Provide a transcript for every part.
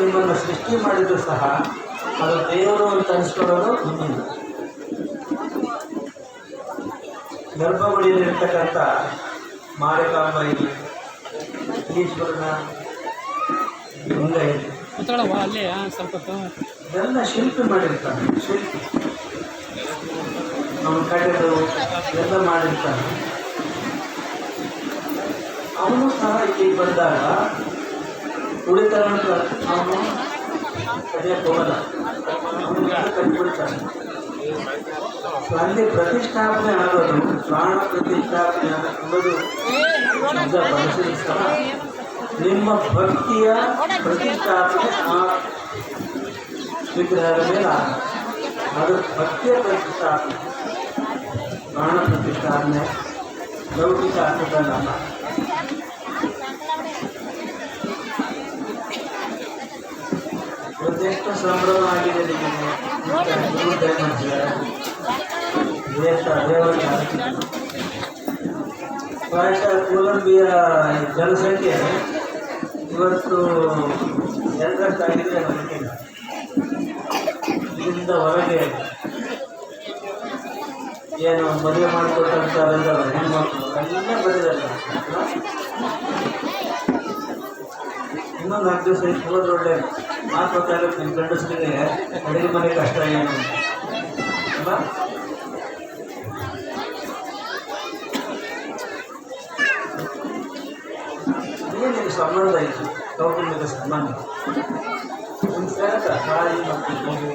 ನಿಮ್ಮನ್ನು ಸೃಷ್ಟಿ ಮಾಡಿದ್ರು ಸಹ ಅದು ದೇವರು ಅಂತ ಅನಿಸ್ಕೊಳ್ಳೋದು ನಿಮ್ಮಿಂದ ಗರ್ಭಗುಡಿಯಲ್ಲಿರ್ತಕ್ಕಂಥ ಮಾರಿಕಾಂಬ ಇಲ್ಲಿ ಈಶ್ವರನ ಲಿಂಗ ಇದೆ. ಇದೆಲ್ಲ ಶಿಲ್ಪಿ ಮಾಡಿರ್ತಾನೆ ಶಿಲ್ಪಿ. ಅವನು ಕಡೆದು ಎಲ್ಲ ಮಾಡಿರ್ತಾನೆ. ಅವನು ಸಹ ಇಲ್ಲಿಗೆ ಬಂದಾಗ ಉಳಿತಾರ ಅವನು ಕಡಿಯಕ್ಕೆ ಹೋಗಲ್ಲ ಅಲ್ಲಿ ಪ್ರತಿಷ್ಠಾಪನೆ ಆಗೋದು ಪ್ರಾಣ ಪ್ರತಿಷ್ಠಾಪನೆ ಸಹ ನಿಮ್ಮ ಭಕ್ತಿಯ ಪ್ರತಿಷ್ಠಾಪನೆ ಆ ವಿಗ್ರಹದ ಮೇಲೆ ಅದು ಭಕ್ತಿಯ ಪ್ರತಿಷ್ಠಾಪನೆ. ಪ್ರಾಣ ಪ್ರತಿಷ್ಠಾಪನೆ, ಲೌಕಿಕ ಅರ್ಥದಲ್ಲ ಇವತ್ತೆಷ್ಟು ಸಂಭ್ರಮ ಆಗಿದೆ ಪ್ರಾಯಶಃ ಕೊಲಂಬಿಯ ಜನಸಂಖ್ಯೆ ಇವತ್ತು ಎರಡರಷ್ಟಾಗಿದೆ ನಮಗೆ ಇದರಿಂದ ಹೊರಗೆ ಏನು ಮದುವೆ ಮಾಡಿಕೊಟ್ಟಂತಾರೆಲ್ಲ ಹೆಣ್ಮಕ್ಳು, ಎಲ್ಲ ಬರೀದಲ್ಲ ಇನ್ನೊಂದು ನಾಲ್ಕು ದಿವಸ ಹೋದ್ರೆ ಮಾತು ಗೊತ್ತಾಗುತ್ತೆ ನಿಮ್ಮ ಗಂಡಸರಿಗೆ ಅಡುಗೆ ಮನೆ ಕಷ್ಟ ಏನು ಅಲ್ಲ ಏನಿಗೆ ಸಂಬಂಧ ಇತ್ತು ಕೌಟುಂಬಿಕ ಸಂಬಂಧ? ನಿಮ್ಮ ಸೇರಕ ತಾಯಿ ಮತ್ತು ಮಗು,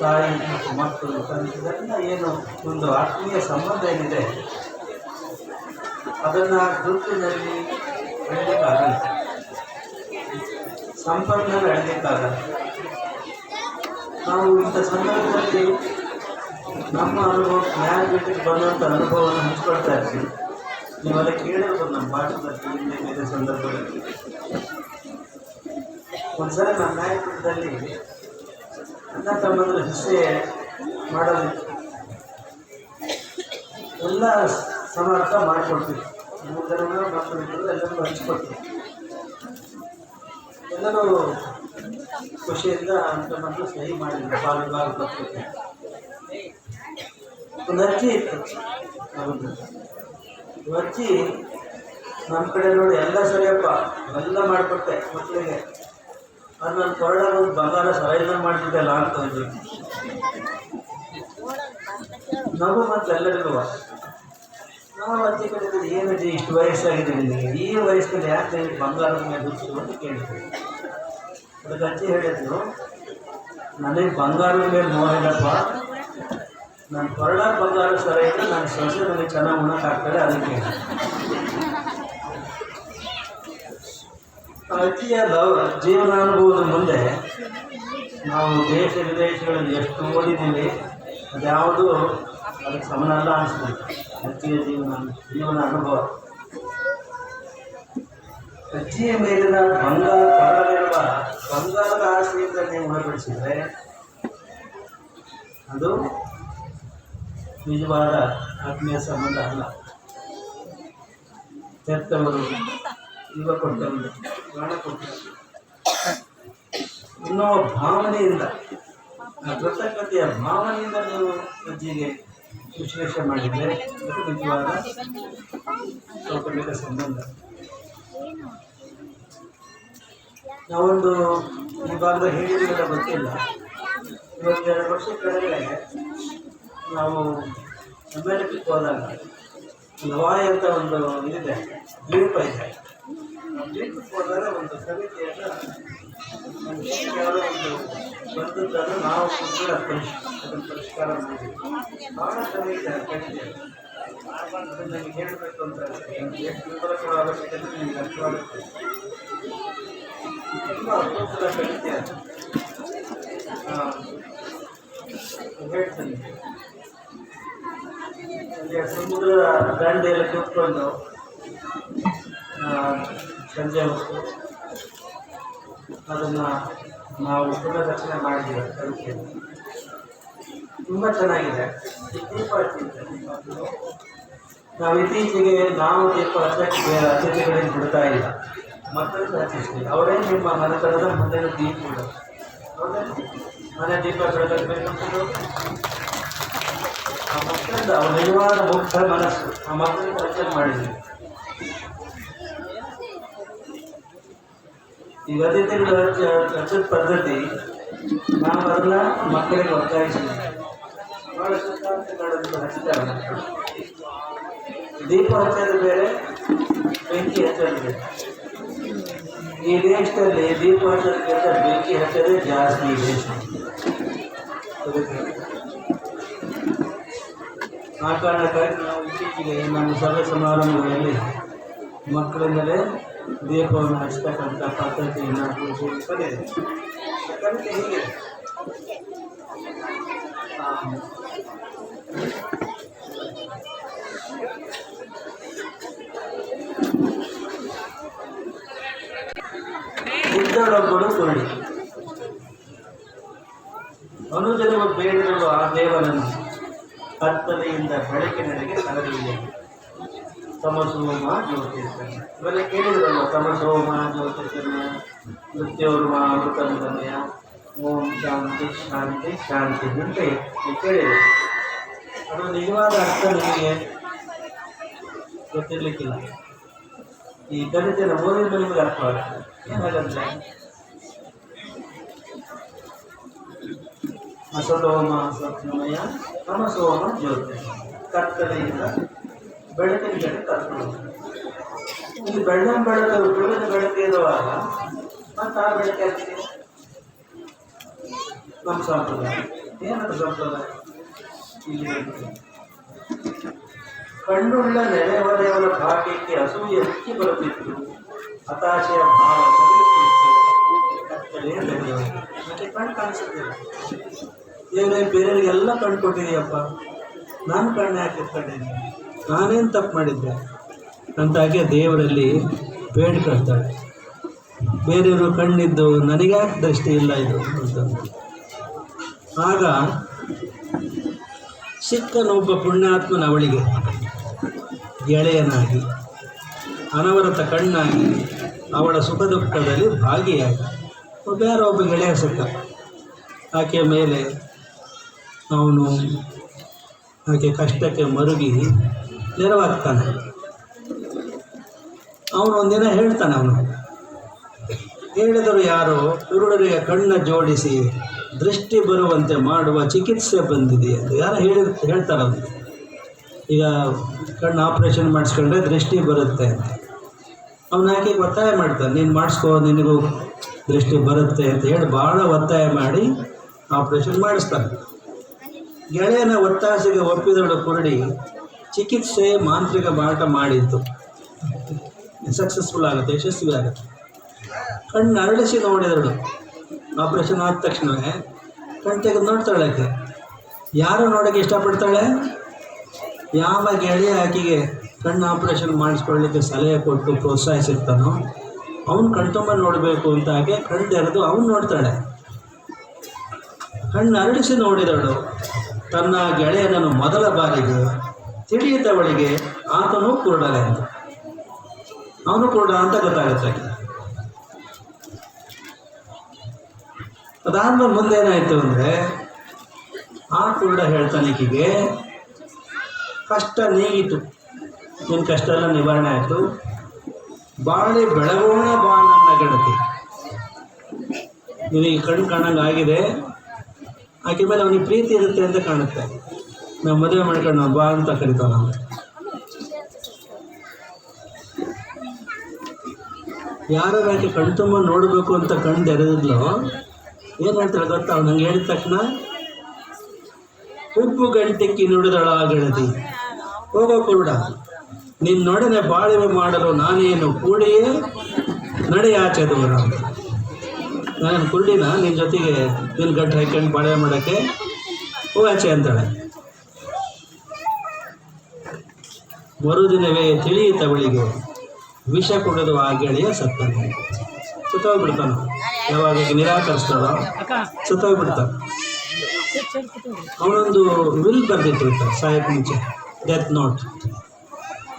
ತಾಯಿ ಮತ್ತು ಮಕ್ಕಳು ತಂದೆ ಏನು ಒಂದು ಆತ್ಮೀಯ ಸಂಬಂಧ ಏನಿದೆ? ಅದನ್ನು ಗುರುತಿನಲ್ಲಿ ಬೆಳಲಿಕ್ಕಾಗಲ್ಲ ಸಂಪನ್ನಲ್ಲಿ ಅಳಲಿಕ್ಕಾಗಲ್ಲ ನಾವು ಇಂಥ ಸಂದರ್ಭದಲ್ಲಿ ನಮ್ಮ ಅನುಭವ ನ್ಯಾಯಪೀಠಕ್ಕೆ ಬಂದಂಥ ಅನುಭವವನ್ನು ಹಂಚ್ಕೊಳ್ತಾ ಇರ್ತೀವಿ. ನೀವೆಲ್ಲ ಕೇಳಿರ್ಬೋದು ನಮ್ಮ ಭಾಷಣದಲ್ಲಿ ಹಿಂದೆ ಬೇರೆ ಸಂದರ್ಭದಲ್ಲಿ. ಒಂದ್ಸಲ ನಮ್ಮ ನ್ಯಾಯಪೀಠದಲ್ಲಿ ಅಣ್ಣ ತಮ್ಮಂದ್ರೆ ಹಿಂಸೆ ಮಾಡೋದಿತ್ತು. ಎಲ್ಲ ಸಮರ್ಥ ಮಾಡಿಕೊಡ್ತೀವಿ ಮೂರು ಜನ ಮಕ್ಕಳಿದ್ರು ಎಲ್ಲರಿಗೂ ಹಂಚ್ಕೊಡ್ತೀವಿ ಎಲ್ಲರೂ ಖುಷಿಯಿಂದ ಅಂತ ಮಕ್ಕಳು ಸಹಿ ಮಾಡಿದ್ರು ಪಾಲು ಭಾಗ ಪತ್ರಿಕೆ ಒಂದು ಅರ್ಜಿ ಇತ್ತು. ಅಜ್ಜಿ ನಮ್ಮ ಕಡೆ ನೋಡಿ ಎಲ್ಲ ಸರಿಯಪ್ಪ, ಎಲ್ಲ ಮಾಡಿಕೊಟ್ಟೆ ಮಕ್ಕಳಿಗೆ ಅದು ನಾನು ಕೊರಡಾಗ ಒಂದು ಬಂಗಾರ ಸರಾಯಿನ ಮಾಡಿದ್ದೆಲ್ಲ ಅಂತ ನಗು ಮತ್ತೆ ಎಲ್ಲರಿಗೂ. ನಾವು ಅಜ್ಜಿ ಏನಿದೆ ಇಷ್ಟು ವಯಸ್ಸಾಗಿದೆ ನಿಮಗೆ ಈ ವಯಸ್ಸಲ್ಲಿ ಯಾಕೆ ಬಂಗಾರದ ಮೇಲೆ ಹುಚ್ಚು ಅಂತ ಕೇಳ್ತೀವಿ ಅದಕ್ಕೆ ಅಜ್ಜಿ ಹೇಳಿದ್ರು, ನನಗೆ ಬಂಗಾರದ ಮೇಲೆ ನೋಡಿಲ್ಲಪ್ಪ ನಾನು ಕೊರಳ ಬಂಗಾರ ಸರ ಇದ್ರೆ ನಾನು ನನಗೆ ಚೆನ್ನಾಗಿ ಉಣಕ್ಕಾಗ್ತದೆ ಅದಕ್ಕೆ ಅಜ್ಜಿಯ ಲವ್, ಜೀವನಾನುಭವದ ಮುಂದೆ ನಾವು ದೇಶ ವಿದೇಶಗಳಲ್ಲಿ ಎಷ್ಟು ಓದಿದ್ದೀವಿ ಅದ್ಯಾವುದು ಅದಕ್ಕೆ ಸಮನಲ್ಲ ಅನಿಸ್ತದೆ. ಅಜ್ಜಿಯ ಜೀವನ ಜೀವನ ಅನುಭವ. ಅಜ್ಜಿಯ ಮೇಲಿನ ಬಂಗಾರ ಕೊರಳಿರುವ ಬಂಗಾರದ ಆಸೆಯಿಂದ ನೀವು ಹೊರಪಡಿಸಿದರೆ ಅದು ನಿಜವಾದ ಆತ್ಮೀಯ ಸಂಬಂಧ ಅಲ್ಲ. ತೆತ್ತವರು ಇವ ಕೊಟ್ಟವರು ಪ್ರಾಣ ಕೊಟ್ಟವರು ಎನ್ನುವ ಭಾವನೆಯಿಂದ ಕೃತಜ್ಞತೆಯ ಭಾವನೆಯಿಂದ ನೀವು ಅಜ್ಜಿಗೆ ವಿಶ್ಲೇಷಣೆ ಮಾಡಿದರೆ ನಿಜವಾದ ಕೌಟುಂಬಿಕ ಸಂಬಂಧ. ನಾವೊಂದು ಈ ಭಾಗದ ಹೇಳಿದ ಗೊತ್ತಿಲ್ಲ. ಇವತ್ತೆರಡು ವರ್ಷ ಕೆಳಗಡೆ ನಾವು ಅಮೇರಿಕಕ್ಕೆ ಹೋದಾಗ ಲವಾಯ್ ಅಂತ ಒಂದು ಇದಿದೆ ದ್ವೀಪ ಇದೆ. ದ್ವೀಪಕ್ಕೆ ಹೋದಾಗ ಒಂದು ಸಮಿತಿಯನ್ನು ಒಂದು ಬಂದದ್ದನ್ನು ನಾವು ಕೂಡ ಅದನ್ನು ಪರಿಷ್ಕಾರ ಮಾಡಿದ್ವಿ ಭಾಳ ಅದನ್ನು ನನಗೆ ಹೇಳಬೇಕು ಅಂತ ನನಗೆ ಎಷ್ಟು ವಿವರ ಕೊಡೋ ಅವಶ್ಯಕತೆ ಅರ್ಥವಾಗುತ್ತೆ ತುಂಬ ಅದ್ಭುತದ ಹಾಂ ಹೇಳ್ತೀನಿ. ಅಲ್ಲಿ ಸಮುದ್ರದ ದಂಡೆಯಲ್ಲಿ ಕೂತ್ಕೊಂಡು ಸಂಜೆ ಹೊತ್ತು ಅದನ್ನು ನಾವು ಪುನರ್ರಚನೆ ಮಾಡಿದ್ದೀವಿ ಕಲಿಕೆಯಲ್ಲಿ ತುಂಬ ಚೆನ್ನಾಗಿದೆ. ನಾವು ಇತ್ತೀಚೆಗೆ ನಾವು ದೀಪ ಅಧ್ಯಕ್ಷ ಅತಿಥಿಗಳಿಗೆ ಬಿಡ್ತಾ ಇಲ್ಲ. ಮತ್ತೊಂದು ಹಚ್ಚಿಸ್ತೀವಿ ಅವರೇ ನಿಮ್ಮ ಮನೆತನದ ಮುಂದಿನ ದೀಪಗಳು ಮನೆ ದೀಪ ಬೆಳಗಬೇಕು ಆ ಮಕ್ಕಳಿಂದ ಅವರ ನಿಜವಾದ ಮುಕ್ತ ಮನಸ್ಸು. ಆ ಮಕ್ಕಳಿಗೆ ರಚನೆ ಮಾಡಿದ್ವಿ ಅದೇ ಚರ್ಚದ ಪದ್ಧತಿ ನಾವು ಅದನ್ನ ಮಕ್ಕಳಿಗೆ ಒತ್ತಾಯಿಸಿದ್ವಿ ಭಾಳ ದೀಪ ಹಚ್ಚೋದು ಬೇರೆ, ಬೆಂಕಿ ಹಚ್ಚೋದು ಬೇರೆ. ಈ ದೇಶದಲ್ಲಿ ದೀಪ ಹಚ್ಚೋದಕ್ಕಿಂತ ಬೆಂಕಿ ಹಚ್ಚದೇ ಜಾಸ್ತಿ ಈ ದೇಶ. ಆ ಕಾರಣಕ್ಕಾಗಿ ನಾವು ಇತ್ತೀಚೆಗೆ ನಮ್ಮ ಸಭೆ ಸಮಾರಂಭಗಳಲ್ಲಿ ಮಕ್ಕಳಿಂದಲೇ ದೀಪವನ್ನು ಹಚ್ಚತಕ್ಕಂಥ ಪದ್ಧತಿಯನ್ನು ಕಲಿಯಿದೆ ಕಲಿತೆ ಹೀಗೆ ಬುದ್ಧಳೊಬ್ಬಳು ಕುರುಡಿ ಅನುಜನವ ಬೇಡಿದಳು ಆ ದೇವನನ್ನು ಕತ್ತಲೆಯಿಂದ ಬೆಳಕಿನಡೆಗೆ ಕರೆದಿದೆ ತಮಸೋಮ ಜ್ಯೋತಿರ್ತಾನೆ ಇವೆಲ್ಲ ಕೇಳಿದ್ರಲ್ಲ ತಮಸೋಮ ಜ್ಯೋತಿರ್ತಾನೆ ಮೃತ್ಯೋರ್ಮ ಅಮೃತಮಯ ಓಂ ಶಾಂತಿ ಶಾಂತಿ ಶಾಂತಿ ಅಂತ ನೀವು ಕೇಳಿದೆ ಅದು ನಿಜವಾದ ಅರ್ಥ ನಿಮಗೆ ಗೊತ್ತಿರ್ಲಿಕ್ಕಿಲ್ಲ ಈ ಕಲಿತಿನ ಓದಿದ್ರೆ ನಿಮಗೆ ಅರ್ಥವಾಗ್ತದೆ ಏನಾಗಂದ್ರೆ ಅಸತೋಮ ಸತ್ಯಮಯ ತಮಸೋಮ ಜ್ಯೋತಿ ಕತ್ತಲೆಯಿಂದ ಬೆಳಕಿನ ಕಡೆ ಕರ್ಕೊಂಡು ಇಲ್ಲಿ ಬೆಳ್ಳ ಬೆಳಕು ಬೆಳಕಿನ ಬೆಳಕು ಇರುವಾಗ ಮತ್ತೆ ಆ ಬೆಳಕು ಹಾಕ್ತೀವಿ ನಮ್ಮ ಸಂಪ್ರದಾಯ. ಏನಂತ ಸಂಪ್ರದಾಯ? ಇಲ್ಲಿ. ಕಣ್ಣುಳ್ಳ ನೆರೆಹೊರೆಯವರ ಭಾಗ್ಯಕ್ಕೆ ಅಸೂಯ ಹೆಚ್ಚಿ ಬರುತ್ತಿತ್ತು. ಹತಾಶೆಯ ಭಾವ. ಮತ್ತೆ ಕಣ್ಣು ಕಾಣಿಸುತ್ತಿಲ್ಲ. ಏನೇ ಬೇರೆಯವರಿಗೆಲ್ಲ ಕಣ್ಣು ಕೊಟ್ಟಿದೆಯಪ್ಪ. ನಾನು ಕಣ್ಣು ಹಾಕಿರ್ತಾನೆ ನಾನೇನು ತಪ್ಪು ಮಾಡಿದ್ದೆ ಅಂತಾಗೆ ದೇವರಲ್ಲಿ ಬೇಡ್ಕೊಳ್ತಾಳೆ ಬೇರೆಯವರು ಕಣ್ಣಿದ್ದು ನನಗ್ಯಾಕೆ ದೃಷ್ಟಿ ಇಲ್ಲ ಇದು ಅಂತ. ಆಗ ಸಿಕ್ಕನೊಬ್ಬ ಪುಣ್ಯಾತ್ಮನ ಅವಳಿಗೆ ಗೆಳೆಯನಾಗಿ, ಅನವರತ ಕಣ್ಣಾಗಿ, ಅವಳ ಸುಖ ದುಃಖದಲ್ಲಿ ಭಾಗಿಯಾಗಿ ಯಾರೋ ಒಬ್ಬ ಗೆಳೆಯ ಸಿಕ್ಕ ಆಕೆಯ ಮೇಲೆ ಅವನು ಆಕೆ ಕಷ್ಟಕ್ಕೆ ಮರುಗಿ ನೆರವಾಗ್ತಾನೆ. ಅವನು ಒಂದಿನ ಹೇಳ್ತಾನೆ ಅವನು, ಹೇಳಿದರು ಯಾರು ಕುರುಡರಿಗೆ ಕಣ್ಣ ಜೋಡಿಸಿ, ದೃಷ್ಟಿ ಬರುವಂತೆ ಮಾಡುವ ಚಿಕಿತ್ಸೆ ಬಂದಿದೆ ಅಂತ ಯಾರು ಹೇಳಿ ಹೇಳ್ತಾರೆ ಅವನು. ಈಗ ಕಣ್ಣು ಆಪ್ರೇಷನ್ ಮಾಡಿಸ್ಕೊಂಡ್ರೆ ದೃಷ್ಟಿ ಬರುತ್ತೆ ಅಂತ. ಅವನು ಆಕೆ ಒತ್ತಾಯ ಮಾಡ್ತಾನೆ, ನೀನು ಮಾಡಿಸ್ಕೋ, ನಿನಗೂ ದೃಷ್ಟಿ ಬರುತ್ತೆ ಅಂತ ಹೇಳಿ ಭಾಳ ಒತ್ತಾಯ ಮಾಡಿ ಆಪ್ರೇಷನ್ ಮಾಡಿಸ್ತಾನೆ. ಗೆಳೆಯನ ಒತ್ತಾಸೆಗೆ ಒಪ್ಪಿದಳು ಕುರುಡಿ ಚಿಕಿತ್ಸೆ ಮಾಂತ್ರಿಕ ಬಾಟ ಮಾಡಿದ್ದು. ಸಕ್ಸಸ್ಫುಲ್ ಆಗುತ್ತೆ, ಯಶಸ್ವಿ ಆಗುತ್ತೆ. ಕಣ್ಣು ಅರಳಿಸಿ ನೋಡಿದಳು ಆಪ್ರೇಷನ್ ಆದ ತಕ್ಷಣವೇ ಕಣ್ಣು ತೆಗೆದು ನೋಡ್ತಾಳೆ ಆಕೆ. ಯಾರು ನೋಡೋಕ್ಕೆ ಇಷ್ಟಪಡ್ತಾಳೆ? ಯಾವ ಗೆಳೆಯ ಆಕೆಗೆ ಕಣ್ಣು ಆಪ್ರೇಷನ್ ಮಾಡಿಸ್ಕೊಳ್ಳಿಕ್ಕೆ ಸಲಹೆ ಕೊಟ್ಟು ಪ್ರೋತ್ಸಾಹಿಸಿರ್ತಾನೋ, ಅವನು ಕಣ್ತುಂಬ ನೋಡಬೇಕು ಅಂತ ಆಕೆ ಕಣ್ಣು ತೆರೆದು ಅವನು ನೋಡ್ತಾಳೆ. ಕಣ್ಣು ಅರಳಿಸಿ ನೋಡಿದಳು. ತನ್ನ ಗೆಳೆಯನನ್ನು ಮೊದಲ ಬಾರಿಗೆ ತಿಳಿಯಿದವಳಿಗೆ ಆತನು ಕುರುಡಲೆ ಅಂತ. ಅವನು ಕುರುಡ ಅಂತ ಗೊತ್ತಾಗುತ್ತೆ ಅದಾದ ಅದಾದ್ಮೇಲೆ ಏನಾಯಿತು ಅಂದರೆ, ಆ ಕುರುಡ ಹೇಳ್ತಾನೆ ಈಕೆಗೆ, ಕಷ್ಟ ನೀಗಿತು. ನಿನ್ನ ಕಷ್ಟ ಎಲ್ಲ ನಿವಾರಣೆ ಆಯಿತು. ಬಾಳೆ ಬೆಳಗೋಣ ಬಾ ನನ್ನ ಗೆಳತಿ ನಿನಗೆ ಕಣ್ಣು ಕಾಣಂಗಾಗಿದೆ. ಆಕೆ ಮೇಲೆ ಅವನಿಗೆ ಪ್ರೀತಿ ಇರುತ್ತೆ ಅಂತ ಕಾಣುತ್ತೆ. ನಾವು ಮದುವೆ ಮಾಡ್ಕೊಂಡು ನಾವು ಬಾ ಅಂತ ಕರಿತಾವ ನಾವು. ಯಾರು ಆಕೆ ಕಣ್ ತುಂಬ ನೋಡಬೇಕು ಅಂತ ಕಣ್ಣು ತೆರೆದಿದ್ಲು, ಏನು ಹೇಳ್ತಾರೆ ಗೊತ್ತಾ? ನಂಗೆ ಹೇಳಿದ ತಕ್ಷಣ, ಉಪ್ಪು ಗಂಟೆಕ್ಕಿ ನುಡಿದಳ ಗೆಳತಿ? ಹೋಗೋ ಕುರುಡ ನಿನ್ನೊಡನೆ ಬಾಳಿವೆ ಮಾಡಲು ನಾನೇನು ಕೂಡಿಯೇ ನಡೆಯಾಚೆ ದೂರ ನಾನು ಕುರುಡಿನ ನಿನ್ನ ಜೊತೆಗೆ ನಿನ್ನ ಗಂಟೆ ಹಾಕೊಂಡು ಬಾಳೆ ಮಾಡೋಕ್ಕೆ ಹೋಗಾಚೆ ಅಂತಾಳೆ. ಮರುದಿನವೇ ತಿಳಿಯಿತವಳಿಗೆ ವಿಷ ಕುಡಿದು ಆ ಗೆಳೆಯ ಸತ್ತನು. ಸುತ್ತೋಗ್ಬಿಡ್ತಾನ. ಯಾವಾಗ ನಿರಾಕರಿಸ್ತಾರ ಸುತ್ತೋಗ್ಬಿಡ್ತಾನ. ಅವನೊಂದು ವಿಲ್ ಬರ್ದಿತ್ತು ಸಾಹೇಬ್ ಮುಂಚೆ. ಡೆತ್ ನೋಟ್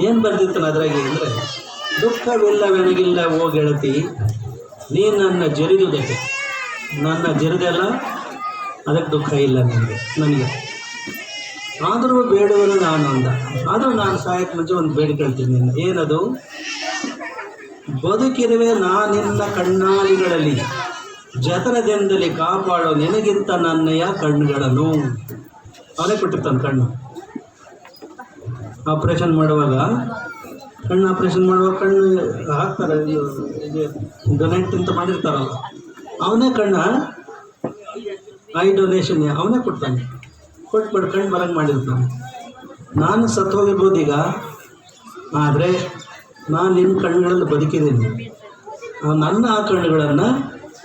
ಏನು ಬರೆದಿರ್ತಾನೆ ಅದ್ರಾಗೆ ಅಂದರೆ ದುಃಖವಿಲ್ಲವೆನಗಿಲ್ಲ ಓ ಗೆಳತಿ ನೀ ನನ್ನ ಜರಿದುದಕ್ಕೆ ನನ್ನ ಜರಿದೆಲ್ಲ ಅದಕ್ಕೆ ದುಃಖ ಇಲ್ಲ ನನಗೆ. ನನಗೆ. ಆದರೂ ಬೇಡವನು ನಾನು ಅಂದ. ಆದರೂ ನಾನು ಸಾಯಕ್ಕೆ ಮುಂಚೆ ಒಂದು ಬೇಡಿಕೊಳ್ತೀನಿ ನಿನ್ನ. ಏನದು? ಬದುಕಿರುವೆ ನಾನಿನ್ನ ಕಣ್ಣಾಲಿಗಳಲ್ಲಿ. ಜತನದಿಂದಲೇ ಕಾಪಾಡೋ ನಿನಗಿಂತ ನನ್ನಯ ಕಣ್ಣುಗಳನ್ನು ಅವನೇ ಕೊಟ್ಟಿರ್ತಾನೆ ಕಣ್ಣು. ಆಪ್ರೇಷನ್ ಮಾಡುವಾಗ, ಕಣ್ಣು ಆಪ್ರೇಷನ್ ಮಾಡುವಾಗ ಕಣ್ಣು ಹಾಕ್ತಾರೆ. ಡೊನೇಟ್ ಅಂತ ಮಾಡಿರ್ತಾರಲ್ಲ. ಅವನೇ ಕಣ್ಣ ಐ ಡೊನೇಷನ್ ಅವನೇ ಕೊಡ್ತಾನೆ. ಕೊಟ್ಬಿಟ್ಟು ಪಡ್ಕೊಂಡು ಬರಂಗೆ ಮಾಡಿರ್ತಾನೆ. ನಾನು ಸತ್ತೋಗಿರ್ಬೋದು ಈಗ, ಆದರೆ ನಾನು ನಿನ್ನ ಕಣ್ಣುಗಳಲ್ಲಿ ಬದುಕಿದ್ದೀನಿ. ನನ್ನ ಆ ಕಣ್ಣುಗಳನ್ನು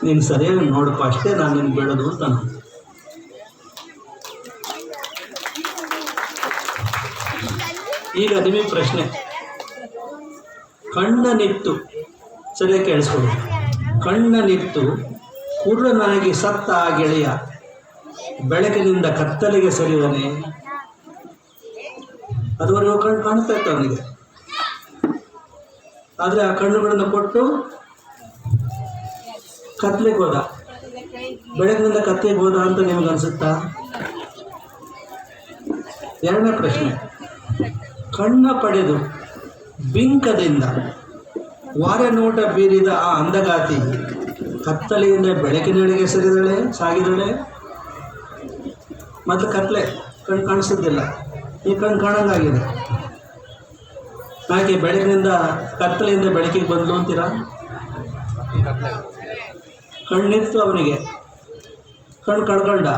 ನೀನು ಸರಿಯಾಗಿ ನೋಡಪ್ಪ, ಅಷ್ಟೇ ನಾನು ನಿನ್ಗೆ ಬೇಡೋದು ಅಂತ ಈಗ ನಿಮಗೆ ಪ್ರಶ್ನೆ. ಕಣ್ಣನಿತ್ತು ಸರಿಯಾಗಿ ಕೇಳಿಸ್ಕೊಳ್ಳಿ. ಕಣ್ಣನಿತ್ತು ಕುರ್ರನಾಗಿ ಸತ್ತ ಆ ಗೆಳೆಯ ಬೆಳಕಿನಿಂದ ಕತ್ತಲಿಗೆ ಸರಿಯುವನೇ ಅದುವರೆಗೂ ಕಣ್ಣು ಕಾಣಿಸ್ತಾ ಇತ್ತು ಅವನಿಗೆ. ಆದರೆ ಆ ಕಣ್ಣುಗಳನ್ನು ಕೊಟ್ಟು ಕತ್ಲಿಗೆ ಹೋದ. ಬೆಳಕಿನಿಂದ ಕತ್ಲಿಗೆ ಹೋದ ಅಂತ ನಿಮಗೆ ಅನಿಸುತ್ತಾ ಎರಡನೇ ಪ್ರಶ್ನೆ. ಕಣ್ಣ ಪಡೆದು ಬಿಂಕದಿಂದ ವಾರ ನೋಟ ಬೀರಿದ ಆ ಅಂದಗಾತಿ ಕತ್ತಲೆಯಿಂದ ಬೆಳಕಿನೆಡೆಗೆ ಸರಿದಳೆ, ಸಾಗಿದಳೆ? ಮತ್ತು ಕತ್ಲೆ ಕಣ್ಣು ಕಾಣಿಸೋದಿಲ್ಲ ಈ ಕಣ್ಣು ಕಾಣಂಗಾಗಿದೆ. ಯಾಕೆ ಬೆಳಕಿನಿಂದ ಕತ್ತಲೆಯಿಂದ ಬೆಳಕಿಗೆ ಬಂದು ಅಂತೀರಾ? ಕಣ್ಣಿತ್ತು ಅವನಿಗೆ. ಕಣ್ಣು ಕಳ್ಕೊಂಡ.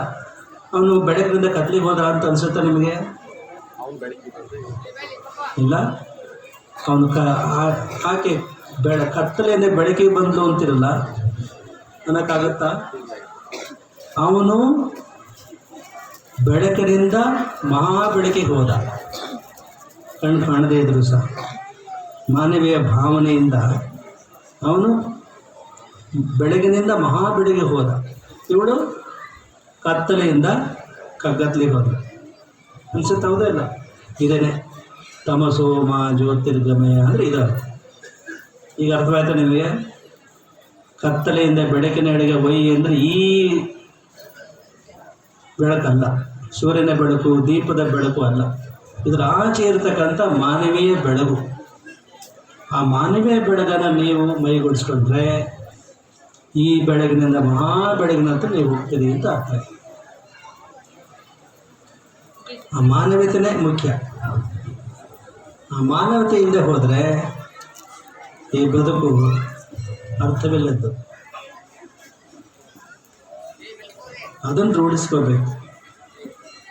ಅವನು ಬೆಳಕಿನಿಂದ ಕತ್ಲಿಗೆ ಹೋದ ಅಂತ ಅನ್ಸುತ್ತಾ ನಿಮಗೆ? ಇಲ್ಲ. ಅವನು ಕ ಆಕೆ ಬೆಳ ಕತ್ತಲೆಯಿಂದ ಬೆಳಕಿಗೆ ಬಂದು ಅಂತಿರಲ್ಲ. ಅನ್ನೋಕ್ಕಾಗತ್ತಾ? ಅವನು ಬೆಳಕಿನಿಂದ ಮಹಾ ಬೆಳಕಿಗೆ ಹೋದ. ಕಣ್ಣು ಕಾಣದೇ ಇದ್ರು ಸಹ ಮಾನವೀಯ ಭಾವನೆಯಿಂದ ಅವನು ಬೆಳಗಿನಿಂದ ಮಹಾ ಬೆಳಗ್ಗೆ ಹೋದ. ಇವಳು ಕತ್ತಲೆಯಿಂದ ಕಗ್ಗತ್ಲಿಗೆ ಹೋದ. ಅನ್ಸುತ್ತೆ ಹೌದೇ ಇಲ್ಲ? ಇದೇನೆ ತಮಸೋಮ ಜ್ಯೋತಿರ್ಗಮಯ ಅಂದರೆ ಇದು. ಈಗ ಅರ್ಥವಾಯ್ತಾ ನಿಮಗೆ? ಕತ್ತಲೆಯಿಂದ ಬೆಳಕಿನ ಎಡೆಗೆ ಒಯ್ಯಿ ಅಂದರೆ ಈ ಬೆಳಕಲ್ಲ. ಸೂರ್ಯನ ಬೆಳಕು, ದೀಪದ ಬೆಳಕು ಅಲ್ಲ. ಇದರ ಆಚೆ ಇರತಕ್ಕಂಥ ಮಾನವೀಯ ಬೆಳಕು ಆ ಮಾನವೀಯ ಬೆಳಗನ್ನು ನೀವು ಮೈಗೂಡಿಸ್ಕೊಂಡ್ರೆ ಈ ಬೆಳಗಿನಿಂದ ಮಹಾ ಬೆಳಗಿನಂತ ನೀವು ಹೋಗ್ತೀರಿ ಅಂತ ಅರ್ಥ. ಆ ಮಾನವೀಯತೆನೇ ಮುಖ್ಯ. ಆ ಮಾನವತೆ ಇಲ್ಲದೆ ಹೋದರೆ ಈ ಬದುಕು ಅರ್ಥವಿಲ್ಲದ್ದು. ಅದನ್ನು ರೂಢಿಸ್ಕೋಬೇಕು.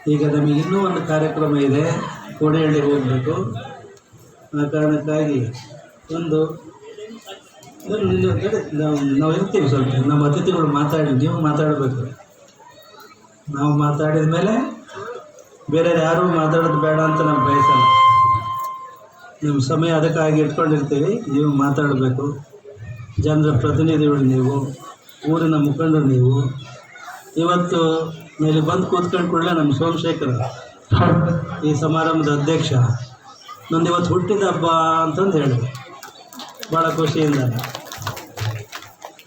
ಈಗ ನಮಗೆ ಇನ್ನೂ ಒಂದು ಕಾರ್ಯಕ್ರಮ ಇದೆ. ಕೋಡೆಹಳ್ಳಿಗೆ ಹೋಗಬೇಕು. ಆ ಕಾರಣಕ್ಕಾಗಿ ಒಂದು ನಾವು ನಾವು ಇರ್ತೀವಿ ಸ್ವಲ್ಪ. ನಮ್ಮ ಅತಿಥಿಗಳು ಮಾತಾಡಿ, ನೀವು ಮಾತಾಡಬೇಕು. ನಾವು ಮಾತಾಡಿದ ಮೇಲೆ ಬೇರೆ ಯಾರು ಮಾತಾಡೋದು ಬೇಡ ಅಂತ ನಾವು ಬಯಸಲ್ಲ. ನಿಮ್ಮ ಸಮಯ ಅದಕ್ಕಾಗಿ ಇಟ್ಕೊಂಡಿರ್ತೀವಿ ನೀವು ಮಾತಾಡಬೇಕು. ಜನರ ಪ್ರತಿನಿಧಿಗಳು ನೀವು, ಊರಿನ ಮುಖಂಡರು ನೀವು. ಇವತ್ತು ಮೇಲೆ ಬಂದು ಕೂತ್ಕೊಂಡು ಕೂಡಲೇ ನಮ್ಮ ಸೋಮಶೇಖರ್ ಈ ಸಮಾರಂಭದ ಅಧ್ಯಕ್ಷ. ನಂದು ಇವತ್ತು ಹುಟ್ಟಿದ ಹಬ್ಬ ಅಂತಂದು ಹೇಳಿದೆ ಭಾಳ ಖುಷಿಯಿಂದ.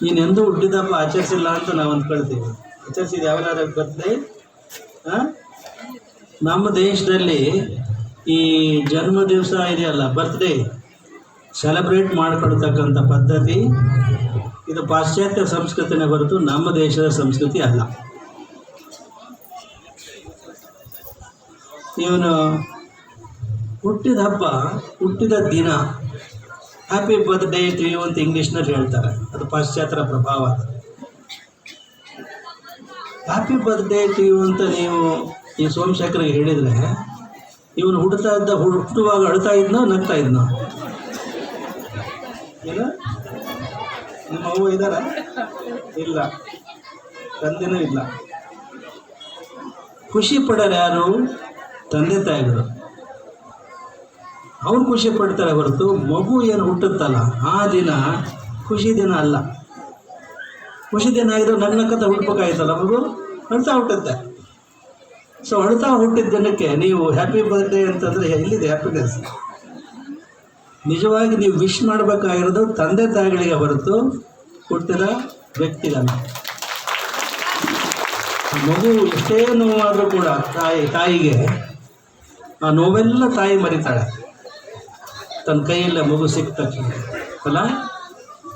ನೀನು ಎಂದೂ ಹುಟ್ಟಿದ ಹಬ್ಬ ಆಚರಿಸಿಲ್ಲ ಅಂತ ನಾವು ಅಂದ್ಕೊಳ್ತೀವಿ. ಆಚರಿಸಿದ ಯಾವಾಗ ಬರ್ತ್ಡೇ ನಮ್ಮ ದೇಶದಲ್ಲಿ ಈ ಜನ್ಮ ದಿವಸ ಇದೆಯಲ್ಲ ಬರ್ತ್ಡೇ ಸೆಲೆಬ್ರೇಟ್ ಮಾಡಿಕೊಡ್ತಕ್ಕಂಥ ಪದ್ಧತಿ. ಇದು ಪಾಶ್ಚಾತ್ಯ ಸಂಸ್ಕೃತಿನೇ ಹೊರತು ನಮ್ಮ ದೇಶದ ಸಂಸ್ಕೃತಿ ಅಲ್ಲ. ಇವನು ಹುಟ್ಟಿದ ಹಬ್ಬ, ಹುಟ್ಟಿದ ದಿನ. ಹ್ಯಾಪಿ ಬರ್ತ್ಡೇ ಟು ಯು ಅಂತ ಇಂಗ್ಲೀಷ್ನಲ್ಲಿ ಹೇಳ್ತಾರೆ. ಅದು ಪಾಶ್ಚಾತ್ಯರ ಪ್ರಭಾವ ಹ್ಯಾಪಿ ಬರ್ತ್ಡೇ ಟು ಯು ಅಂತ ನೀವು ಈ ಸೋಮಶೇಖರಿಗೆ ಹೇಳಿದರೆ, ಇವನು ಹುಡ್ತಾ ಇದ್ದ, ಹುಟ್ಟುವಾಗ ಅಳ್ತಾ ಇದ್ನೋ, ನಗ್ತಾ ಇದ್ನೋ? ಇಲ್ಲ ನಿಮ್ಮ ಅವ್ವ ಇದ್ದಾರ? ಇಲ್ಲ. ತಂದೆನೂ ಇಲ್ಲ. ಖುಷಿ ಪಡೋರು ಯಾರು? ತಂದೆ ತಾಯಿಗಳು. ಅವ್ರು ಖುಷಿ ಪಡ್ತಾರೆ ಹೊರತು ಮಗು ಏನು ಹುಟ್ಟುತ್ತಲ್ಲ, ಆ ದಿನ ಖುಷಿ ದಿನ ಅಲ್ಲ. ಖುಷಿ ದಿನ ಆಗಿದ್ರೆ ನಗ್ನಕ್ಕಂತ ಹುಟ್ಟಬೇಕಾಯ್ತಲ್ಲ ಮಗು? ಅಳ್ತಾ ಹುಟ್ಟುತ್ತೆ. ಸೊ ಅಳ್ತಾ ಹುಟ್ಟಿದ ದಿನಕ್ಕೆ ನೀವು ಹ್ಯಾಪಿ ಬರ್ತ್ಡೇ ಅಂತಂದರೆ ಎಲ್ಲಿದೆ ಹ್ಯಾಪಿನೆಸ್ ನಿಜವಾಗಿ ನೀವು ವಿಶ್ ಮಾಡಬೇಕಾಗಿರೋದು ತಂದೆ ತಾಯಿಗಳಿಗೆ ಹೊರತು ಹುಟ್ಟಿದ ವ್ಯಕ್ತಿಗಲ್ಲ. ಮಗು ಎಷ್ಟೇ ನೋವಾದರೂ ಕೂಡ ತಾಯಿ, ತಾಯಿಗೆ ಆ ನೋವೆಲ್ಲ ತಾಯಿ ಮರಿತಾಳೆ. ತನ್ನ ಕೈಯಲ್ಲ ಮಗು ಸಿಕ್ಕ ತಕ್ಷಣ ಅಲ್ಲ?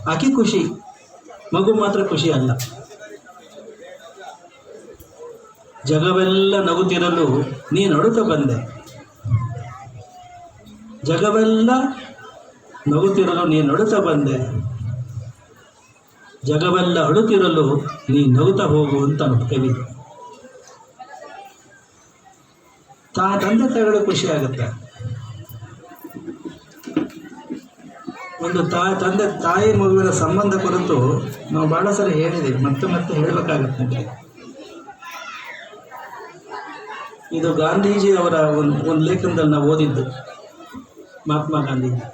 ಆಕೆ ಖುಷಿ. ಮಗು ಮಾತ್ರ ಖುಷಿ ಅಲ್ಲ. ಜಗವೆಲ್ಲ ನಗುತ್ತಿರಲು ನೀ ನಡುತ್ತ ಬಂದೆ. ಜಗವೆಲ್ಲ ನಗುತ್ತಿರಲು ನೀ ನಡುತ್ತಾ ಬಂದೆ. ಜಗವೆಲ್ಲ ಅಡುತ್ತಿರಲು ನೀ ನಗುತ್ತಾ ಹೋಗು ಅಂತ ಕವಿ. ತಾ ತಂದೆ ತಾಯಿಗಳು ಖುಷಿ ಆಗುತ್ತೆ. ಒಂದು ತಾ, ತಂದೆ, ತಾಯಿ ಮಗುವಿನ ಸಂಬಂಧ ಕುರಿತು ನಾವು ಭಾಳ ಸರಿ ಹೇಳಿದ್ದೀವಿ ಮತ್ತೆ ಮತ್ತೆ ಹೇಳಬೇಕಾಗುತ್ತೆ. ಇದು ಗಾಂಧೀಜಿ ಅವರ ಒಂದು ಒಂದು ಲೇಖನದಲ್ಲಿ ನಾವು ಓದಿದ್ದು. ಮಹಾತ್ಮ ಗಾಂಧೀಜಿ.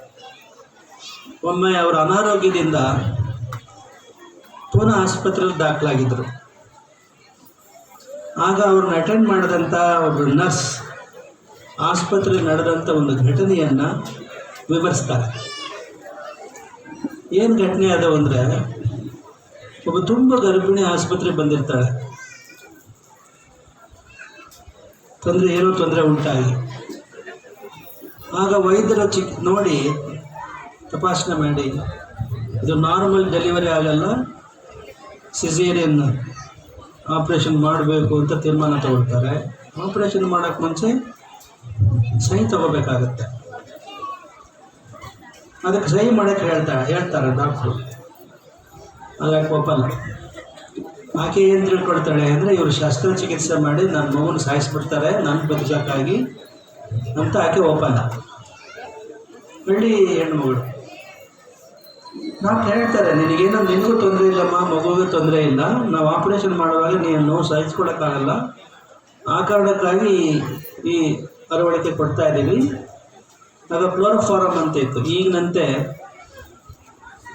ಒಮ್ಮೆ ಅವರ ಅನಾರೋಗ್ಯದಿಂದ ಪುನಃ ಆಸ್ಪತ್ರೆಯಲ್ಲಿ ದಾಖಲಾಗಿದ್ದರು. ಆಗ ಅವ್ರನ್ನ ಅಟೆಂಡ್ ಮಾಡಿದಂಥ ಒಬ್ಬರು ನರ್ಸ್ ಆಸ್ಪತ್ರೆಯಲ್ಲಿ ನಡೆದಂಥ ಒಂದು ಘಟನೆಯನ್ನು ವಿವರಿಸ್ತಾರೆ. ಏನು ಘಟನೆ ಅದು ಅಂದರೆ, ಒಬ್ಬ ತುಂಬ ಗರ್ಭಿಣಿ ಆಸ್ಪತ್ರೆ ಬಂದಿರ್ತಾಳೆ. ತೊಂದರೆ ಏನೋ ತೊಂದರೆ ಉಂಟಾಗಿ ಆಗ ವೈದ್ಯರ ಚಿಕ್ ನೋಡಿ ತಪಾಸಣೆ ಮಾಡಿ, ಇದು ನಾರ್ಮಲ್ ಡೆಲಿವರಿ ಆಗಲ್ಲ ಸಿಸೇರಿಯನ್ ಆಪ್ರೇಷನ್ ಮಾಡಬೇಕು ಅಂತ ತೀರ್ಮಾನ ತಗೊಳ್ತಾರೆ. ಆಪ್ರೇಷನ್ ಮಾಡೋಕ್ಕೆ ಮುಂಚೆ ಸಹಿ ತಗೋಬೇಕಾಗತ್ತೆ. ಅದಕ್ಕೆ ಸಹಿ ಮಾಡಕ್ಕೆ ಹೇಳ್ತಾ ಹೇಳ್ತಾರೆ ಡಾಕ್ಟ್ರು ಅದಕ್ಕೆ ಒಪ್ಪಲ್ಲ. ಆಕೆ ಏನು ತಿಳ್ಕೊಳ್ತಾಳೆ ಅಂದರೆ ಇವರು ಶಸ್ತ್ರಚಿಕಿತ್ಸೆ ಮಾಡಿ ನನ್ನ ಮಗುನ ಸಾಯಿಸ್ಬಿಡ್ತಾರೆ ನನ್ನ ಬದುಕಕ್ಕಾಗಿ ಅಂತ ಆಕೆ ಒಪ್ಪಲ್ಲ. ಹೆಣ್ಣು ಮಗಳು. ನಾವು ಹೇಳ್ತಾರೆ ನಿನಗೇನೋ ನಿನಗೂ ತೊಂದರೆ ಇಲ್ಲಮ್ಮ ಮಗುವಿಗೆ ತೊಂದರೆ ಇಲ್ಲ. ನಾವು ಆಪರೇಷನ್ ಮಾಡುವಾಗ ನೀನು ನೋವು ಸಹಿಸ್ಕೊಳಕ್ಕಾಗಲ್ಲ ಆ ಕಾರಣಕ್ಕಾಗಿ ಈ ಅರವಳಿಕೆ ಕೊಡ್ತಾ ಇದ್ದೀವಿ. ಆಗ ಕ್ಲೋರೋಫಾರಮ್ ಅಂತ ಇತ್ತು. ಈಗಿನಂತೆ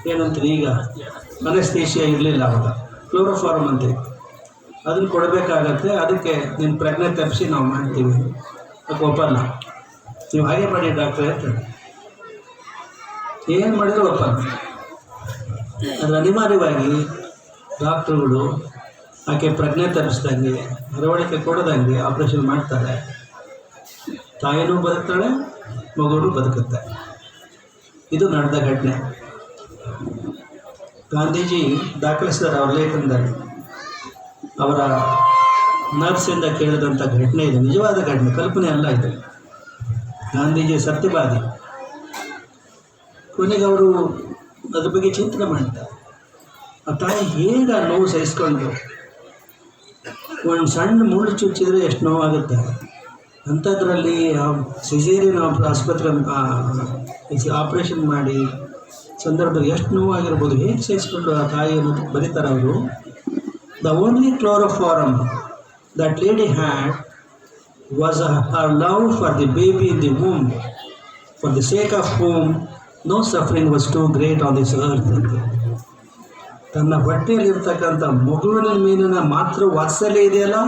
ಏನಂತೀವಿ ಈಗ? ಮನಸ್ಥೇಶಿಯ ಇರಲಿಲ್ಲ ಅವಾಗ. ಕ್ಲೋರೋಫಾರಮ್ ಅಂತ ಇತ್ತು. ಅದನ್ನು ಕೊಡಬೇಕಾಗತ್ತೆ. ಅದಕ್ಕೆ ನಿನ್ನ ಪ್ರಜ್ಞೆ ತಪ್ಪಿಸಿ ನಾವು ಮಾಡ್ತೀವಿ. ಅದಕ್ಕೆ ಒಪ್ಪಲ್ಲ. ನೀವು ಹಾಗೆ ಮಾಡಿ ಡಾಕ್ಟ್ರೆ ಅಂತ ಏನು ಮಾಡಿದ್ರು ಒಪ್ಪಲ್ಲ. ಅದು ಅನಿವಾರ್ಯವಾಗಿ ಡಾಕ್ಟ್ರುಗಳು ಆಕೆ ಪ್ರಜ್ಞೆ ತರಿಸ್ದಂಗೆ ಅರವಳಿಕೆ ಕೊಡದಂಗೆ ಆಪ್ರೇಷನ್ ಮಾಡ್ತಾರೆ. ತಾಯಿನೂ ಬದುಕ್ತಾಳೆ ಮಗುನೂ ಬದುಕುತ್ತೆ. ಇದು ನಡೆದ ಘಟನೆ. ಗಾಂಧೀಜಿ ದಾಖಲಿಸಿದ್ದಾರೆ ಅವರ ಲೇಖನದಲ್ಲಿ. ಅವರ ನರ್ಸಿಂದ ಕೇಳಿದಂಥ ಘಟನೆ ಇದು, ನಿಜವಾದ ಘಟನೆ, ಕಲ್ಪನೆ ಅಲ್ಲ ಇದು. ಗಾಂಧೀಜಿ ಸತ್ಯವಾದಿ. ಕೊನೆಗೆ ಅವರು ಅದ್ರ ಬಗ್ಗೆ ಚಿಂತನೆ ಮಾಡ್ತಾರೆ. ಆ ತಾಯಿ ಹೇಗೆ ಆ ನೋವು ಸಹಿಸ್ಕೊಂಡು ಒಂದು ಸಣ್ಣ ಮುಳ್ಳು ಚುಚ್ಚಿದ್ರೆ ಎಷ್ಟು ನೋವಾಗುತ್ತೆ? ಅಂಥದ್ರಲ್ಲಿ ಸಿಜೇರಿಯನ್ ಆಸ್ಪತ್ರೆ ಆಪ್ರೇಷನ್ ಮಾಡಿ, ಸಂದರ್ಭದಲ್ಲಿ ಎಷ್ಟು ನೋವಾಗಿರ್ಬೋದು, ಹೇಗೆ ಸಹಿಸ್ಕೊಂಡು ಆ ತಾಯಿಯನ್ನು ಬರೀತಾರೆ ಅವರು. The only chloroform that lady had was her love for the baby in the home for the sake of home no suffering was too great on this earth ತನ್ನ ಹೊಟ್ಟೆಯಲ್ಲಿರ್ತಕ್ಕಂಥ ಮಗುವಿನ ಮೀನಿನ ಮಾತೃ ವಾತ್ಸಲ್ಯ ಇದೆಯಲ್ಲ?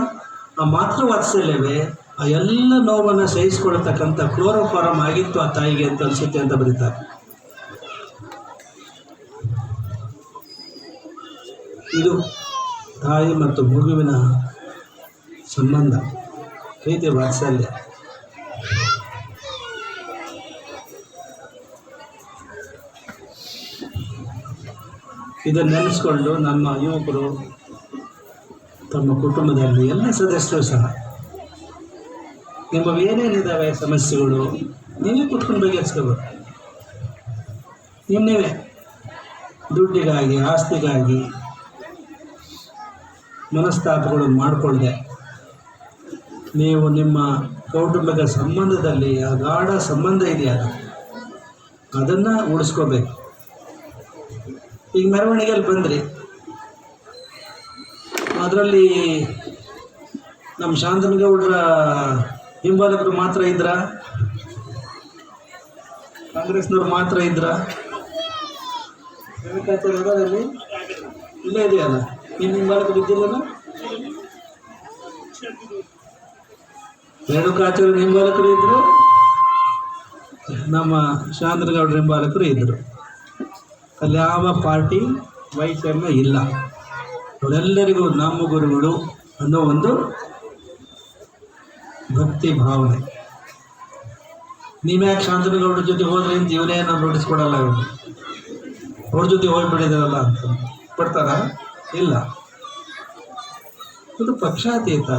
ಆ ಮಾತೃ ವಾತ್ಸಲ್ಯವೇ? ಆ ಎಲ್ಲ ನೋವನ್ನು ಸಹಿಸಿಕೊಳ್ತಕ್ಕಂಥ ಕ್ಲೋರೋಫಾರಮ್ ಆಗಿತ್ತು ಆ ತಾಯಿಗೆ ಅಂತ ಅನಿಸುತ್ತೆ ಅಂತ ಬರೀತಾರೆ ಇದು ತಾಯಿ ಮತ್ತು ಮಗುವಿನ ಸಂಬಂಧ. ಪ್ರೀತಿ ವಾತ್ಸಲ್ಯ. ಇದನ್ನು ನೆನೆಸ್ಕೊಂಡು ನಮ್ಮ ಯುವಕರು ತಮ್ಮ ಕುಟುಂಬದಲ್ಲಿ ಎಲ್ಲ ಸದಸ್ಯರು ಸಹ ನಿಮ್ಮ ಏನೇನಿದ್ದಾವೆ ಸಮಸ್ಯೆಗಳು ನೀವೇ ಕುತ್ಕೊಂಡು ಬಗೆಹರಿಸ್ಕೋಬೇಕು. ನೀವೇ ದುಡ್ಡಿಗಾಗಿ, ಆಸ್ತಿಗಾಗಿ ಮನಸ್ತಾಪಗಳು ಮಾಡಿಕೊಳ್ಳದೆ, ನೀವು ನಿಮ್ಮ ಕೌಟುಂಬಿಕ ಸಂಬಂಧದಲ್ಲಿ ಆ ಸಂಬಂಧ ಇದೆಯಲ್ಲ, ಅದನ್ನು ಉಳಿಸ್ಕೋಬೇಕು. ಈಗ ಮೆರವಣಿಗೆಯಲ್ಲಿ ಬಂದ್ರಿ. ಅದರಲ್ಲಿ ನಮ್ಮ ಶಾಂತನಗೌಡರ ಹಿಂಬಾಲಕರು ಮಾತ್ರ ಇದ್ರ? ಕಾಂಗ್ರೆಸ್ನವ್ರು ಮಾತ್ರ ಇದ್ರ? ರೇಣುಕಾಚಾರ್ಯ ಇಲ್ಲ ಇಲ್ಲೇ ಇದೆಯಲ್ಲ? ಇನ್ನು ಹಿಂಬಾಲಕರು ಇದ್ದಿಲ್ಲನ ರೇಣುಕಾಚಾರ್ಯ ಹಿಂಬಾಲಕರು ಇದ್ರು? ನಮ್ಮ ಶಾಂತನಗೌಡರ ಹಿಂಬಾಲಕರು ಇದ್ದರು ಅಲ್ಲಿ ಯಾವ ಪಾರ್ಟಿ ವೈಷಮ್ಯ ಇಲ್ಲ. ಅವರೆಲ್ಲರಿಗೂ ನಮ್ಮ ಗುರುಗಳು ಅನ್ನೋ ಒಂದು ಭಕ್ತಿ ಭಾವನೆ. ನೀವ್ಯಾಕೆ ಶಾಂತನಗೌಡರ ಜೊತೆ ಹೋದ್ರೆ ಅಂತ ಇವನೇ ನಾನು ನೋಟಿಸ್ ಕೊಡಲ್ಲ ಅವ್ರ ಜೊತೆ ಹೋಗ್ಬಿಟ್ಟಿದಾರಲ್ಲ ಅಂತ. ಕೊಡ್ತಾರ? ಇಲ್ಲ. ಇದು ಪಕ್ಷಾತೀತ.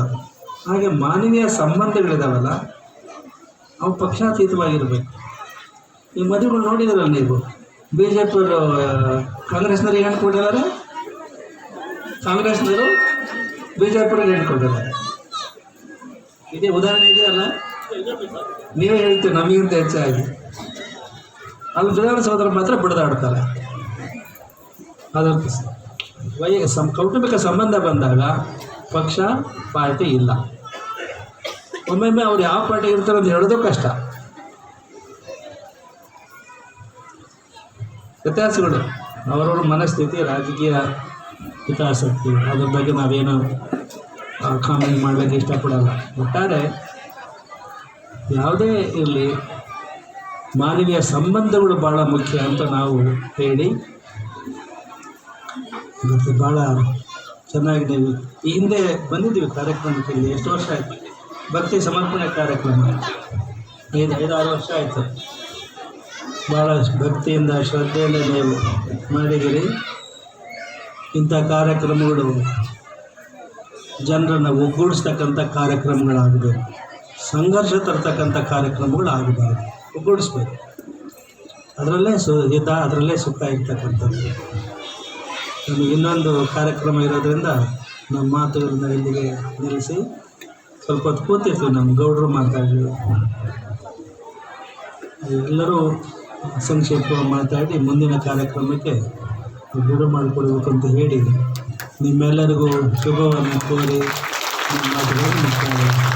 ಹಾಗೆ ಮಾನವೀಯ ಸಂಬಂಧಗಳಿದಾವಲ್ಲ, ಅವು ಪಕ್ಷಾತೀತವಾಗಿರ್ಬೇಕು. ಈ ಮದುವೆಗಳು ನೋಡಿದ್ರಲ್ಲ ನೀವು? ಬಿ ಜೆ ಪಿಯವರು ಕಾಂಗ್ರೆಸ್ನವ್ರಿಗೆ ಕೊಟ್ಟಿದ್ದಾರೆ? ಕಾಂಗ್ರೆಸ್ನವರು ಬಿ ಜೆ ಪಿಯವ್ರಿಗೆ ಕೊಟ್ಟಿದ್ದಾರೆ? ಇದೇ ಉದಾಹರಣೆ ಇದೆಯಲ್ಲ? ನೀವೇ ಹೇಳ್ತೀವಿ ನಮಗಿಂತ ಹೆಚ್ಚಾಗಿ. ಅಲ್ಲಿ ಸಹೋದರ ಮಾತ್ರ ಬಿಡದಾಡ್ತಾರೆ. ಅದರ ವೈ ಸಂ, ಕೌಟುಂಬಿಕ ಸಂಬಂಧ ಬಂದಾಗ ಪಕ್ಷ, ಪಾರ್ಟಿ ಇಲ್ಲ. ಒಮ್ಮೊಮ್ಮೆ ಅವ್ರು ಯಾವ ಪಾರ್ಟಿ ಇರ್ತಾರೆ ಅಂತ ಹೇಳೋದು ಕಷ್ಟ. ವ್ಯತ್ಯಾಸಗಳು. ಅವರವ್ರ ಮನಸ್ಥಿತಿ, ರಾಜಕೀಯ ಹಿತಾಸಕ್ತಿ, ಅದ್ರ ಬಗ್ಗೆ ನಾವೇನು ಕಾಮೆಂಟ್ ಮಾಡಲಿಕ್ಕೆ ಇಷ್ಟಪಡಲ್ಲ. ಒಟ್ಟಾರೆ ಯಾವುದೇ ಇರಲಿ, ಮಾನವೀಯ ಸಂಬಂಧಗಳು ಭಾಳ ಮುಖ್ಯ ಅಂತ ನಾವು ಹೇಳಿ, ಮತ್ತು ಭಾಳ ಚೆನ್ನಾಗಿ ನೀವು ಈ ಹಿಂದೆ ಬಂದಿದ್ದೀವಿ ಕಾರ್ಯಕ್ರಮಕ್ಕೆ ಇಲ್ಲಿ ಎಷ್ಟು ವರ್ಷ ಆಯಿತು? ಭಕ್ತಿ ಸಮರ್ಪಣೆ ಕಾರ್ಯಕ್ರಮ. ಐದು, ಐದಾರು ವರ್ಷ ಆಯಿತು. ಭಾಳ ಭಕ್ತಿಯಿಂದ, ಶ್ರದ್ಧೆಯಿಂದ ನೀವು ಮಾಡಿದ್ದೀರಿ. ಇಂಥ ಕಾರ್ಯಕ್ರಮಗಳು ಜನರನ್ನು ಒಗ್ಗೂಡಿಸ್ತಕ್ಕಂಥ ಕಾರ್ಯಕ್ರಮಗಳಾಗಬೇಕು ಸಂಘರ್ಷ ತರ್ತಕ್ಕಂಥ ಕಾರ್ಯಕ್ರಮಗಳು ಆಗಬಾರ್ದು ಒಗ್ಗೂಡಿಸ್ಬೇಕು. ಅದರಲ್ಲೇ ಸು, ಹಿತ, ಅದರಲ್ಲೇ ಸುಖ ಇರ್ತಕ್ಕಂಥದ್ದು. ನಮಗೆ ಇನ್ನೊಂದು ಕಾರ್ಯಕ್ರಮ ಇರೋದರಿಂದ ನಮ್ಮ ಮಾತುಗಳನ್ನ ಇಲ್ಲಿಗೆ ನಿಲ್ಲಿಸಿ ಸ್ವಲ್ಪ ಹೊತ್ತು ಕೂತಿರ್ತೀವಿ ನಮ್ಮ ಗೌಡರು ಮಾತಾಡಿ. ಎಲ್ಲರೂ ಸಂಕ್ಷೇಪ ಮಾತಾಡಿ ಮುಂದಿನ ಕಾರ್ಯಕ್ರಮಕ್ಕೆ ಬಿಡು ಅಂತ ಹೇಳಿ ನಿಮ್ಮೆಲ್ಲರಿಗೂ ಶುಭವನ್ನು ಕೋರಿ ಮಾತುಗಳನ್ನು ಮುಕ್ತಾಯ